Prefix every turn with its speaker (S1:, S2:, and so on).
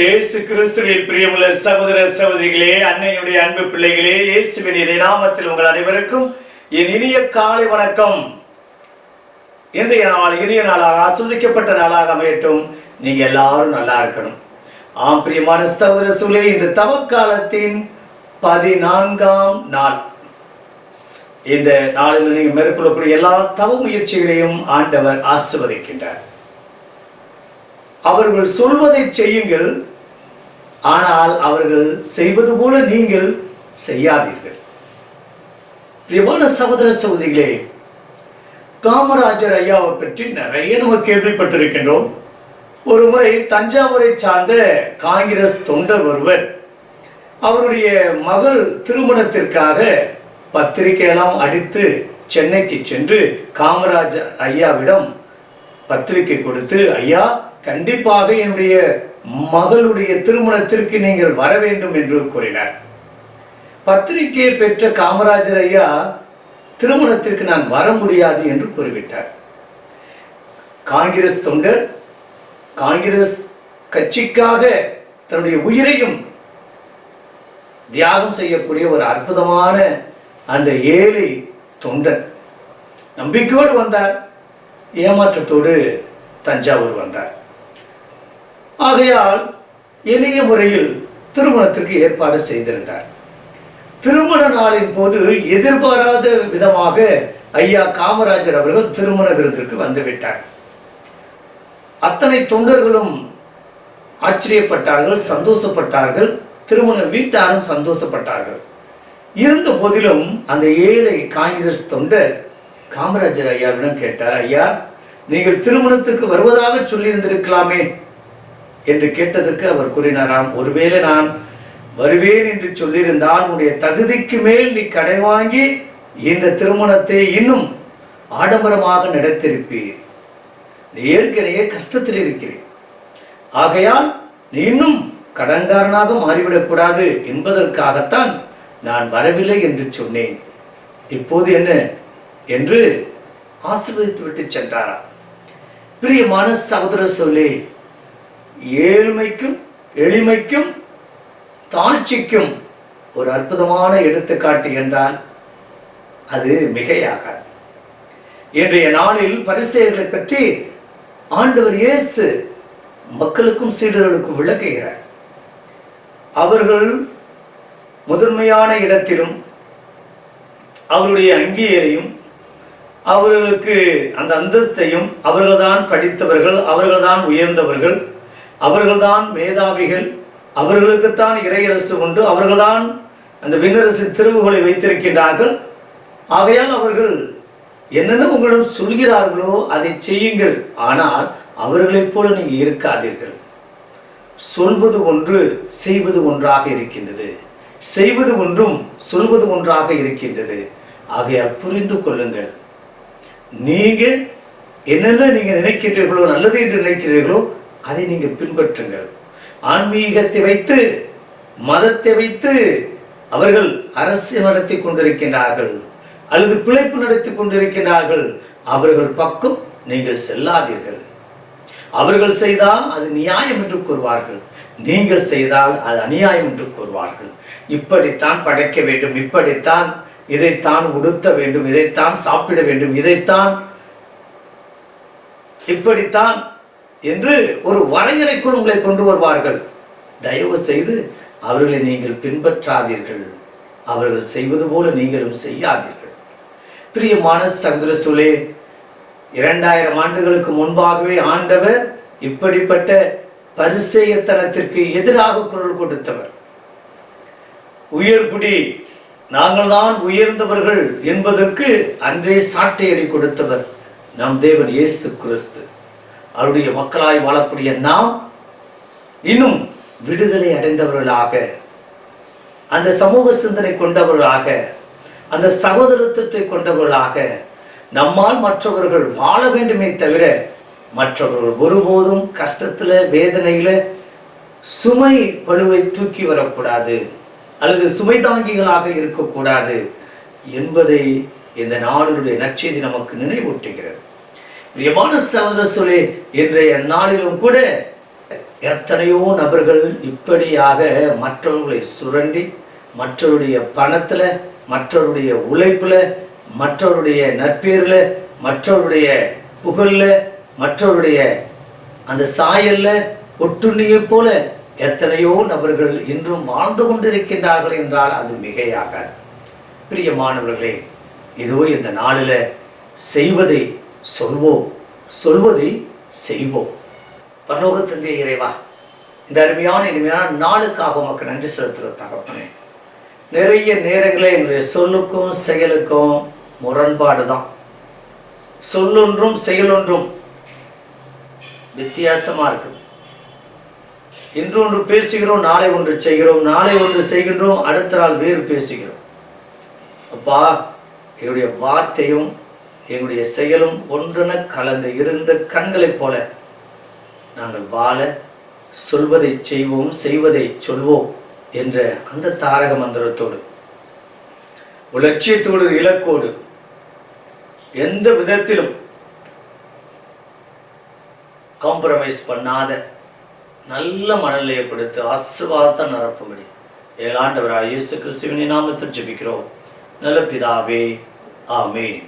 S1: இயேசு கிறிஸ்துவில் பிரியமுள்ள சகோதர சகோதரிகளே அன்னையுடைய அன்பு பிள்ளைகளே இயேசுவின் நாமத்தில் உங்கள் அனைவருக்கும் என் இனிய காலை வணக்கம். இன்றைய நாள் இனிய நாளாக ஆஸ்வதிக்கப்பட்ட நாளாக அமையட்டும். நீங்க எல்லாரும் நல்லா இருக்கணும். ஆம் பிரியமான சகோதர சூழலே இன்று தவக்காலத்தின் பதினான்காம் நாள். இந்த நாளில் நீங்கள் மேற்கொள்ளக்கூடிய எல்லா தவ முயற்சிகளையும் ஆண்டவர் ஆசிர்வதிக்கின்றார். அவர்கள் சொல்வதை செய்யுங்கள். ஆனால் அவர்கள் செய்வது போல நீங்கள் செய்யாதீர்கள். பிரியமான சகோதர சகோதரிகளே காமராஜர் ஐயாவை பற்றி நிறைய நம்ம கேள்விப்பட்டிருக்கின்றோம். ஒரு முறை தஞ்சாவூரை சார்ந்த காங்கிரஸ் தொண்டர் ஒருவர் அவருடைய மகள் திருமணத்திற்காக பத்திரிகையெல்லாம் அடித்து சென்னைக்கு சென்று காமராஜர் ஐயாவிடம் பத்திரிகை கொடுத்து ஐயா கண்டிப்பாக என்னுடைய மகளுடைய திருமணத்திற்கு நீங்கள் வர வேண்டும் என்று கூறினார். பத்திரிகையை பெற்ற காமராஜர் ஐயா திருமணத்திற்கு நான் வர முடியாது என்று கூறிவிட்டார். காங்கிரஸ் தொண்டர் காங்கிரஸ் கட்சிக்காக தன்னுடைய உயிரையும் தியாகம் செய்யக்கூடிய ஒரு அற்புதமான அந்த ஏழை தொண்டன் நம்பிக்கையோடு வந்தார். ஏமாற்றத்தோடு தஞ்சாவூர் வந்தார். ஆகையால் எளிய முறையில் திருமணத்திற்கு ஏற்பாடு செய்திருந்தார். திருமண நாளின் போது எதிர்பாராத விதமாக ஐயா காமராஜர் அவர்கள் திருமண விருந்திற்கு வந்துவிட்டார். அத்தனை தொண்டர்களும் ஆச்சரியப்பட்டார்கள் சந்தோஷப்பட்டார்கள் திருமண வீட்டாரும் சந்தோஷப்பட்டார்கள். இருந்த போதிலும் அந்த ஏழை காங்கிரஸ் தொண்டர் காமராஜர் ஐயாவிடம் கேட்டார் ஐயா நீங்கள் திருமணத்துக்கு வருவதாக சொல்லியிருந்திருக்கலாமே என்று கேட்டதற்கு அவர் கூறினாராம் ஒருவேளை நான் வருவேன் என்று சொல்லியிருந்தால் உன்னுடைய தகுதிக்கு மேல் நீ கடை வாங்கி இந்த திருமணத்தை இன்னும் ஆடம்பரமாக நடத்திருப்பீர் நீ ஏற்கனவே கஷ்டத்தில் இருக்கிறேன். ஆகையால் நீ இன்னும் கடன்காரனாக மாறிவிடக்கூடாது என்பதற்காகத்தான் நான் வரவில்லை என்று சொன்னேன். இப்போது என்ன? என்று ஆசீர்வதித்து விட்டு சென்றாராம். பிரியமான சகோதர சொல்லி ஏழ்மைக்கும் எளிமைக்கும் தாழ்ச்சிக்கும் ஒரு அற்புதமான எடுத்துக்காட்டு என்றால் அது மிகையாகாது. இன்றைய நாளில் பரிசெயர்களை பற்றி ஆண்டவர் இயேசு மக்களுக்கும் சீடர்களுக்கும் விளக்குகிறார். அவர்கள் முதன்மையான இடத்திலும் அவருடைய அங்கீகரையும் அவர்களுக்கு அந்த அந்தஸ்தையும் அவர்கள்தான் படித்தவர்கள் அவர்கள்தான் உயர்ந்தவர்கள் அவர்கள்தான் மேதாவிகள் அவர்களுக்குத்தான் இறையரசு உண்டு அவர்கள்தான் அந்த விண்ணரசு திருவுகளை வைத்திருக்கின்றார்கள். ஆகையால் அவர்கள் என்னென்ன உங்களிடம் சொல்கிறார்களோ அதை செய்யுங்கள். ஆனால் அவர்களைப் போல நீங்கள் இருக்காதீர்கள். சொல்வது ஒன்று செய்வது ஒன்றாக இருக்கின்றது. செய்வது ஒன்றும் சொல்வது ஒன்றாக இருக்கின்றது. ஆகையால் புரிந்து கொள்ளுங்கள். நீங்கள் என்னென்ன நீங்கள் நினைக்கிறீர்களோ நல்லது என்று நினைக்கிறீர்களோ அதை நீங்கள் பின்பற்றுங்கள். ஆன்மீகத்தை வைத்து மதத்தை வைத்து அவர்கள் அரசியல் நடத்தி கொண்டிருக்கின்றார்கள் அல்லது பிழைப்பு நடத்தி கொண்டிருக்கிறார்கள். அவர்கள் பக்கம் நீங்கள் செல்லாதீர்கள். அவர்கள் செய்தால் அது நியாயம் என்று கூறுவார்கள். நீங்கள் செய்தால் அது அநியாயம் என்று கூறுவார்கள். இப்படித்தான் படைக்க வேண்டும். இப்படித்தான் இதைத்தான் உடுத்த வேண்டும். இதைத்தான் சாப்பிட வேண்டும். இதைத்தான் இப்படித்தான் என்று ஒரு வரையறைக்குள் உங்களை கொண்டு வருவார்கள். தயவு செய்து அவர்களை நீங்கள் பின்பற்றாதீர்கள். அவர்கள் செய்வது போல நீங்களும் செய்யாதீர்கள். பிரியமான சந்திரசூலே இரண்டாயிரம் ஆண்டுகளுக்கு முன்பாகவே ஆண்டவர் இப்படிப்பட்ட பரிசேயத்தனத்திற்கு எதிராக குரல் கொடுத்தவர். உயர்குடி நாங்கள் தான் உயர்ந்தவர்கள் என்பதற்கு அன்றே சாட்டையடி கொடுத்தவர் நம் தேவன் இயேசு கிறிஸ்து. அவருடைய மக்களாய் வாழக்கூடிய நாம் இன்னும் விடுதலை அடைந்தவர்களாக அந்த சமூக சிந்தனை கொண்டவர்களாக அந்த சகோதரத்துவத்தை கொண்டவர்களாக நம்மால் மற்றவர்கள் வாழ வேண்டுமே தவிர மற்றவர்கள் ஒருபோதும் கஷ்டத்தில் வேதனையில் சுமை பழுவை தூக்கி வரக்கூடாது அல்லது சுமை தாங்கிகளாக இருக்கக்கூடாது என்பதை இந்த நாடுகளுடைய நற்செய்தி நமக்கு நினைவூட்டுகிறது. பிரியமான சகோதர சொல்லே இன்றைய நாளிலும் கூட எத்தனையோ நபர்கள் இப்படியாக மற்றவர்களை சுரண்டி மற்றவருடைய பணத்தில் மற்றவருடைய உழைப்பில் மற்றவருடைய நற்பேரில் மற்றவருடைய புகழில் மற்றவருடைய அந்த சாயல்ல ஒட்டுண்ணியை போல எத்தனையோ நபர்கள் இன்றும் வாழ்ந்து கொண்டிருக்கின்றார்கள் என்றால் அது மிகையாக பிரியமானவர்களே இதுவோ இந்த நாளில் செய்வதை சொல்வோம் சொல்வதை செய்வோம். பரலோகத்தந்தைய இறைவா இந்த அருமையான இனிமையான நாளுக்காக உமக்கு நன்றி செலுத்துகிற தகப்பனே நிறைய நேரங்களில் எங்களுடைய சொல்லுக்கும் செயலுக்கும் முரண்பாடு தான் சொல்லொன்றும் செயலொன்றும் வித்தியாசமா இருக்கு. இன்று ஒன்று பேசுகிறோம் நாளை ஒன்று செய்கிறோம் நாளை ஒன்று செய்கின்றோம் அடுத்த நாள் வேறு பேசுகிறோம். அப்பா என்னுடைய வார்த்தையும் எங்களுடைய செயலும் ஒன்றென கலந்த இருந்த கண்களைப் போல நாங்கள் வாழ சொல்வதை செய்வோம் செய்வதை சொல்வோம் என்ற அந்த தாரக மந்திரத்தோடு உலட்சியத்தோடு லட்சியத்தோடு இலக்கோடு எந்த விதத்திலும் காம்ப்ரமைஸ் பண்ணாத நல்ல மனநிலையை கொடுத்து ஆசீர்வாதத்தை நிரப்பும்படி ஏழாண்டவராக இயேசு கிறிஸ்துவின் நாமத்தில் ஜெபிக்கிறோம். நல்ல பிதாவே ஆமென்.